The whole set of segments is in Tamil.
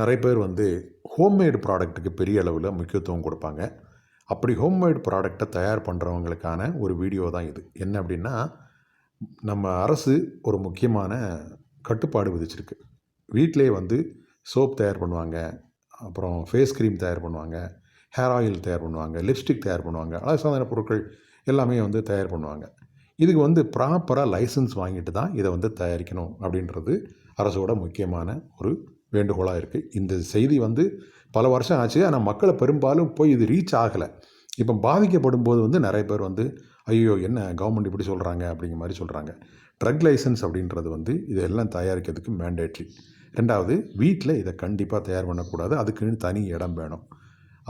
நிறைய பேர் வந்து ஹோம்மேடு ப்ராடக்ட்டுக்கு பெரிய அளவில் முக்கியத்துவம் கொடுப்பாங்க. அப்படி ஹோம்மேடு ப்ராடக்டை தயார் பண்ணுறவங்களுக்கான ஒரு வீடியோ தான் இது. என்ன அப்படின்னா நம்ம அரசு ஒரு முக்கியமான கட்டுப்பாடு விதிச்சிருக்கு. வீட்டிலே வந்து சோப் தயார் பண்ணுவாங்க. அப்புறம் ஃபேஸ் க்ரீம் தயார் பண்ணுவாங்க. ஹேர் ஆயில் தயார் பண்ணுவாங்க. லிப்ஸ்டிக் தயார் பண்ணுவாங்க. அழகு சாதன பொருட்கள் எல்லாமே வந்து தயார் பண்ணுவாங்க. இதுக்கு வந்து ப்ராப்பராக லைசன்ஸ் வாங்கிட்டு தான் இதை வந்து தயாரிக்கணும் அப்படின்றது அரசோட முக்கியமான ஒரு வேண்டுகோளாக இருக்குது இந்த செய்தி வந்து பல வருஷம் ஆச்சு. ஆனால் மக்களை பெரும்பாலும் போய் இது ரீச் ஆகலை. இப்போ பாதிக்கப்படும் போது வந்து நிறைய பேர் வந்து ஐயோ என்ன கவர்மெண்ட் இப்படி சொல்கிறாங்க அப்படிங்கிற மாதிரி சொல்கிறாங்க ட்ரக் லைசன்ஸ் அப்படின்றது வந்து இதெல்லாம் தயாரிக்கிறதுக்கு மேண்டேட்ரி ரெண்டாவது வீட்டில் இதை கண்டிப்பாக தயார் பண்ணக்கூடாது. அதுக்குன்னு தனி இடம் வேணும்.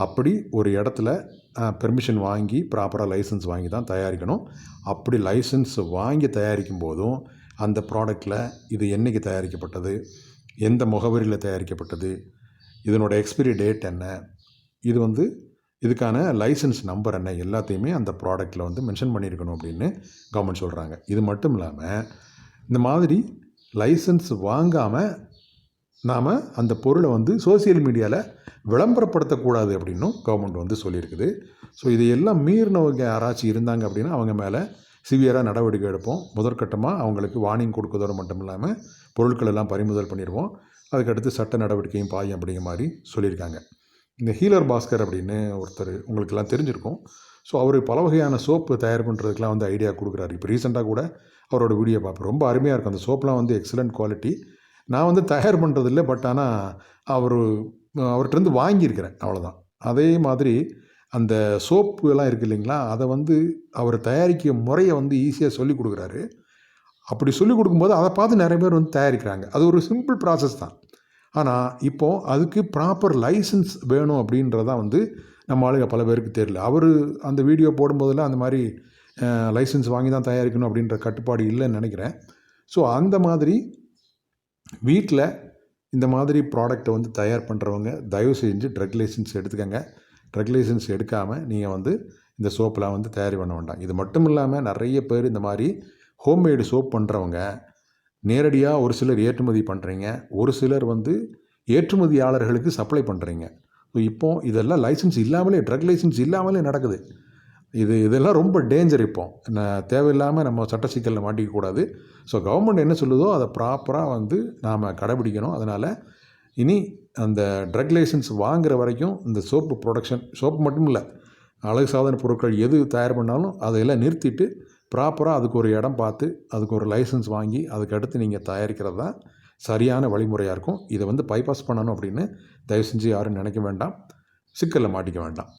அப்படி ஒரு இடத்துல பெர்மிஷன் வாங்கி ப்ராப்பராக லைசன்ஸ் வாங்கி தான் தயாரிக்கணும். அப்படி லைசன்ஸ் வாங்கி தயாரிக்கும் போதும் அந்த ப்ராடக்டில் இது என்றைக்கு தயாரிக்கப்பட்டது? எந்த முகவரியில் தயாரிக்கப்பட்டது இதனோட எக்ஸ்பிரி டேட் என்ன இது வந்து இதுக்கான லைசன்ஸ் நம்பர் என்ன எல்லாத்தையுமே அந்த ப்ராடக்ட்டில் வந்து மென்ஷன் பண்ணியிருக்கணும் அப்படின்னு கவர்மெண்ட் சொல்கிறாங்க இது மட்டும் இல்லாமல் இந்த மாதிரி லைசன்ஸ் வாங்காமல் நாம் அந்த பொருளை வந்து சோசியல் மீடியாவில் விளம்பரப்படுத்தக்கூடாது அப்படின்னும் கவர்மெண்ட் வந்து சொல்லியிருக்குது. ஸோ இதையெல்லாம் மீறினவங்க யாராச்சும் இருந்தாங்க அப்படின்னா அவங்க மேலே சிவியராக நடவடிக்கை எடுப்போம். முதற்கட்டமாக அவங்களுக்கு வார்னிங் கொடுக்கறதோடு மட்டும் இல்லாமல் பொருட்கள் எல்லாம் பறிமுதல் பண்ணிடுவோம். அதுக்கடுத்து சட்ட நடவடிக்கையும் பாயும் அப்படிங்கிற மாதிரி சொல்லியிருக்காங்க. இந்த ஹீலர் பாஸ்கர் அப்படின்னு ஒருத்தர் உங்களுக்கெல்லாம் தெரிஞ்சிருக்கும். ஸோ அவர் பல வகையான சோப்பு தயார் பண்ணுறதுக்கெலாம் வந்து ஐடியா கொடுக்குறாரு. இப்போ ரீசெண்டாக கூட அவரோட வீடியோ பார்ப்பேன் ரொம்ப அருமையாக இருக்கும். அந்த சோப்லாம் வந்து எக்ஸலண்ட் குவாலிட்டி நான் வந்து தயார் பண்ணுறதில்ல பட் ஆனால் அவர் அவர்கிட்டருந்து வாங்கியிருக்கிறேன். அவ்வளோதான் அதே மாதிரி அந்த சோப்பு எல்லாம் இருக்குது இல்லைங்களா? அதை வந்து அவர் தயாரிக்க முறையை வந்து ஈஸியாக சொல்லிக் கொடுக்குறாரு. அப்படி சொல்லிக் கொடுக்கும்போது அதை பார்த்து நிறைய பேர் வந்து தயாரிக்கிறாங்க. அது ஒரு சிம்பிள் ப்ராசஸ் தான். ஆனால் இப்போது அதுக்கு ப்ராப்பர் லைசன்ஸ் வேணும் அப்படின்றதான் வந்து நம்ம ஆளுங்க பல பேருக்கு தெரியல. அவர் அந்த வீடியோ போடும்போதெல்லாம் அந்த மாதிரி லைசன்ஸ் வாங்கி தான் தயாரிக்கணும் அப்படின்ற கட்டுப்பாடு இல்லைன்னு நினைக்கிறேன். ஸோ அந்த மாதிரி வீட்டில் இந்த மாதிரி ப்ராடக்டை வந்து தயார் பண்ணுறவங்க தயவு செஞ்சு ட்ரக் லைசன்ஸ் எடுத்துக்கங்க. ட்ரக் லைசன்ஸ் எடுக்காமல் நீங்கள் வந்து இந்த சோப்பெலாம் வந்து தயார் பண்ண வேண்டாம். இது மட்டும் இல்லாமல் நிறைய பேர் இந்த மாதிரி ஹோம்மேடு சோப் பண்ணுறவங்க நேரடியாக ஒரு சிலர் ஏற்றுமதி பண்ணுறீங்க ஒரு சிலர் வந்து ஏற்றுமதியாளர்களுக்கு சப்ளை பண்ணுறீங்க ஸோ இப்போ இதெல்லாம் லைசன்ஸ் இல்லாமலே ட்ரக் லைசன்ஸ் இல்லாமலே நடக்குது. இது இதெல்லாம் ரொம்ப டேஞ்சர் இப்போ. தேவையில்லாமல் நம்ம சட்ட சிக்கலில் மாட்டிக்கக்கூடாது ஸோ கவர்மெண்ட் என்ன சொல்லுதோ அதை ப்ராப்பராக வந்து நாம் கடைபிடிக்கணும். அதனால் இனி அந்த ட்ரக் லைசன்ஸ் வாங்குற வரைக்கும் இந்த சோப்பு ப்ரொடக்ஷன் சோப்பு மட்டும் இல்லை அழகு சாதன பொருட்கள் எது தயார் பண்ணாலும் அதையெல்லாம் நிறுத்திட்டு ப்ராப்பராக அதுக்கு ஒரு இடம் பார்த்து அதுக்கு ஒரு லைசன்ஸ் வாங்கி அதுக்கு அடுத்து நீங்கள் தயாரிக்கிறது தான் சரியான வழிமுறையாக இருக்கும். இதை வந்து பைபாஸ் பண்ணணும் அப்படின்னு தயவு செஞ்சு யாரும் நினைக்க வேண்டாம். சிக்கலில் மாட்டிக்க வேண்டாம்.